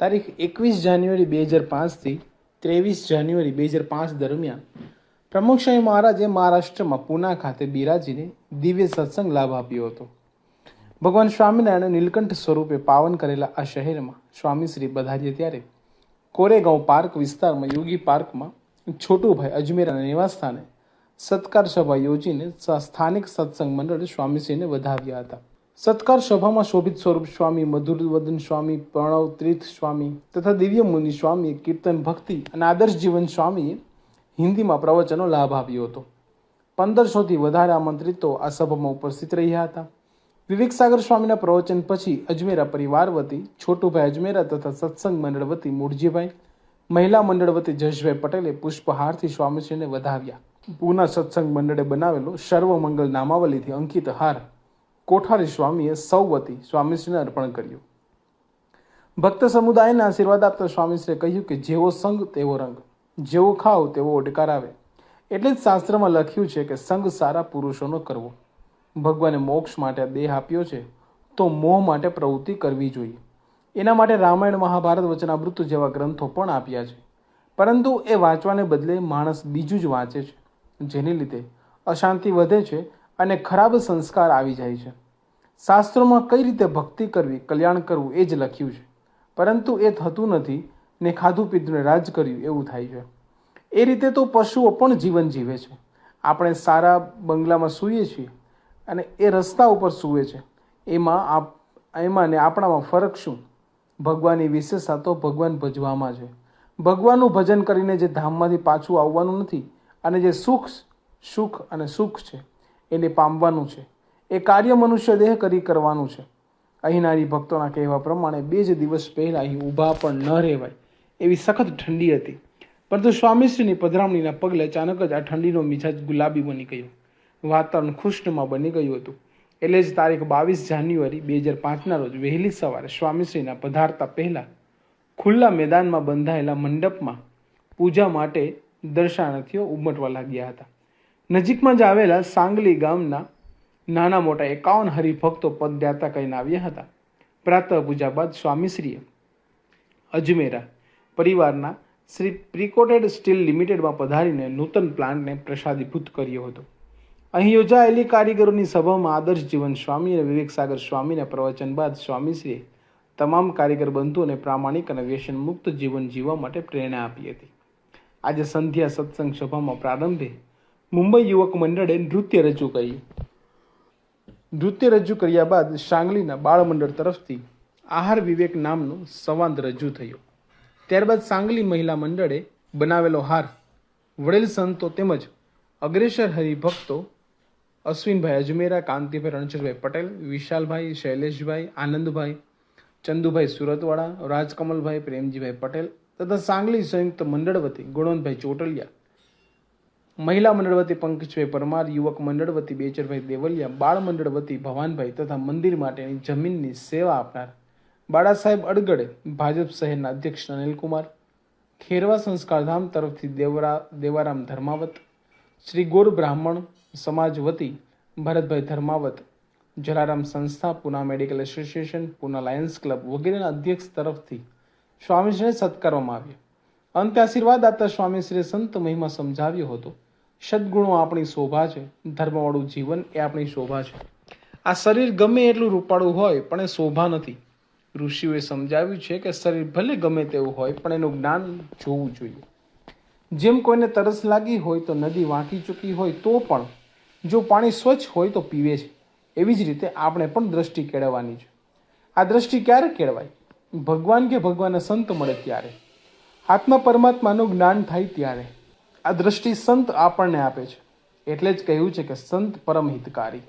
તારીખ એકવીસ જાન્યુઆરી બે હજાર પાંચથી ત્રેવીસ જાન્યુઆરી બે હજાર પાંચ દરમિયાન પ્રમુખ સ્વામી મહારાજે મહારાષ્ટ્રમાં પૂના ખાતે બિરાજીને દિવ્ય સત્સંગ લાભ આપ્યો હતો. ભગવાન સ્વામિનારાયણ નીલકંઠ સ્વરૂપે પાવન કરેલા આ શહેરમાં સ્વામીશ્રી પધાર્યા ત્યારે કોરેગાંવ પાર્ક વિસ્તારમાં યોગી પાર્કમાં છોટુભાઈ અજમેરાના નિવાસસ્થાને સત્કાર સભા યોજીને સ્થાનિક સત્સંગ મંડળે સ્વામીશ્રીને વધાવ્યા હતા. સત્કાર સભામાં શોભિત સ્વરૂપ સ્વામી, મધુરવદન સ્વામી, પ્રણવ તીર્થ સ્વામી તથા દિવ્ય મુનિ સ્વામીએ કીર્તન ભક્તિ અને આદર્શ જીવન સ્વામીએ હિન્દીમાં પ્રવચનો લાભ આપ્યો હતો. પંદરસોથી વધારે આમંત્રિતો આ સભામાં ઉપસ્થિત રહ્યા હતા. વિવેક સાગર સ્વામીના પ્રવચન પછી અજમેરા પરિવાર વતી, છોટુભાઈ અજમેરા તથા સત્સંગ મંડળ વતી મૂળજીભાઈ, મહિલા મંડળ વતી જશભાઈ પટેલે પુષ્પહારથી સ્વામીશ્રીને વધાવ્યા. પૂના સત્સંગ મંડળે બનાવેલો સર્વમંગલ નામાવલીથી અંકિત હાર કોઠારી સ્વામીએ સૌ વતી સ્વામીશ્રીને અર્પણ કર્યું. ભક્ત સમુદાયને આશીર્વાદ આપતા સ્વામીશ્રીએ કહ્યું કે જેવો સંગ તેવો રંગ, જેવો ખાવ તેવો ઓડકાર આવે. એટલે જ શાસ્ત્રમાં લખ્યું છે કે સંગ સારા પુરુષોનો કરવો. ભગવાને મોક્ષ માટે દેહ આપ્યો છે, તો મોહ માટે પ્રવૃત્તિ કરવી જોઈએ. એના માટે રામાયણ, મહાભારત વચનામૃત જેવા ગ્રંથો પણ આપ્યા છે. પરંતુ એ વાંચવાને બદલે માણસ બીજું જ વાંચે છે. જેને લીધે અશાંતિ વધે છે અને ખરાબ સંસ્કાર આવી જાય છે. શાસ્ત્રોમાં કઈ રીતે ભક્તિ કરવી, કલ્યાણ કરવું એ જ લખ્યું છે. પરંતુ એ થતું નથી ને ખાધું પીધું રાજ કર્યું એવું થાય છે. એ રીતે તો પશુઓ પણ જીવન જીવે છે. આપણે સારા બંગલામાં સૂઈએ છીએ અને એ રસ્તા ઉપર સૂવે છે. એમાં આપ, એમાં ને આપણામાં ફરક શું? ભગવાનની વિશેષતા તો ભગવાન ભજવામાં છે. ભગવાનનું ભજન કરીને જે ધામમાંથી પાછું આવવાનું નથી અને જે સુખ સુખ અને સુખ છે. એને પામવાનું છે. એ કાર્ય મનુષ્ય દેહ કરી કરવાનું છે. અહીંના ભક્તોના કહેવા પ્રમાણે બે જ દિવસ પહેલાં અહીં ઊભા પણ ન રહેવાય એવી સખત ઠંડી હતી. પરંતુ સ્વામીશ્રીની પધરામણીના પગલે અચાનક જ આ ઠંડીનો મિજાજ ગુલાબી બની ગયો. વાતાવરણ ખુશ્નમાં બની ગયું હતું. એટલે જ તારીખ બાવીસ જાન્યુઆરી બે હજાર પાંચના રોજ વહેલી સવારે સ્વામીશ્રીના પધારતા પહેલાં ખુલ્લા મેદાનમાં બંધાયેલા મંડપમાં પૂજા માટે દર્શનાર્થીઓ ઉમટવા લાગ્યા હતા. નજીકમાં જ આવેલા સાંગલી ગામના નાના મોટા એકાવન હરિભક્તો પદયાત્રા કરીને આવ્યા હતા. પ્રાતઃ પૂજા બાદ સ્વામીશ્રીએ અજમેરા પરિવારના શ્રી પ્રિકોટેડ સ્ટીલ લિમિટેડમાં પધારીને નૂતન પ્લાન્ટને પ્રસાદીભૂત કર્યો હતો. અહીં યોજાયેલી કારીગરોની સભામાં આદર્શ જીવન સ્વામી અને વિવેક સાગર સ્વામીના પ્રવચન બાદ સ્વામીશ્રીએ તમામ કારીગર બંધુઓને પ્રામાણિક અને વ્યસન મુક્ત જીવન જીવવા માટે પ્રેરણા આપી હતી. આજે સંધ્યા સત્સંગ સભામાં પ્રારંભે મુંબઈ યુવક મંડળે નૃત્ય રજૂ કર્યું નૃત્ય રજૂ કર્યા બાદ સાંગલીના બાળ મંડળ તરફથી આહાર વિવેક નામનો સંવાદ રજૂ થયો. ત્યારબાદ સાંગલી મહિલા મંડળે બનાવેલો હાર વડેલ સંતો તેમજ અગ્રેસર હરિભક્તો અશ્વિનભાઈ અજમેરા, કાંતિભાઈ રણછોડભાઈ પટેલ, વિશાલભાઈ, શૈલેષભાઈ, આનંદભાઈ, ચંદુભાઈ સુરતવાળા, રાજકમલભાઈ, પ્રેમજીભાઈ પટેલ તથા સાંગલી સંયુક્ત મંડળ વતી ગુણવંતભાઈ ચોટલિયા મહિલા મંડળ વતી પંકજભાઈ પરમાર, યુવક મંડળ વતી બેચરભાઈ દેવલિયા, બાળ મંડળ વતી ભવાનભાઈ તથા મંદિર માટેની જમીનની સેવા આપનાર બાળા સાહેબ અડગડે, ભાજપ શહેરના અધ્યક્ષ અનિલકુમાર ખેરવા સંસ્કારધામ તરફથી દેવરા, દેવારામ ધર્માવત, શ્રી ગોર બ્રાહ્મણ સમાજ વતી ભરતભાઈ ધર્માવત, જલારામ સંસ્થા, Pune medical association, Pune lions club વગેરેના અધ્યક્ષ તરફથી સ્વામીશ્રીને સત્કારવામાં આવ્યો. અંતે આશીર્વાદ આપતા સ્વામીશ્રીએ સંત મહિમા સમજાવ્યો હતો. સદગુણો આપણી શોભા છે. ધર્મવાળું જીવન એ આપણી શોભા છે. આ શરીર ગમે એટલું રૂપાળું હોય, પણ એ શોભા નથી. ઋષિઓએ સમજાવ્યું છે કે શરીર ભલે ગમે તેવું હોય, પણ એનું જ્ઞાન જોવું જોઈએ. જેમ કોઈને તરસ લાગી હોય તો નદી વાંકી ચૂકી હોય, તો પણ જો પાણી સ્વચ્છ હોય તો પીવે છે. એવી જ રીતે આપણે પણ દ્રષ્ટિ કેળવવાની છે. આ દ્રષ્ટિ ક્યારે કેળવાય? ભગવાન કે ભગવાનના સંત મળે ત્યારે? આત્મા પરમાત્માનું જ્ઞાન થાય ત્યારે? આ દ્રષ્ટિ સંત આપણને આપે છે. એટલે જ કહ્યું છે કે સંત પરમ હિતકારી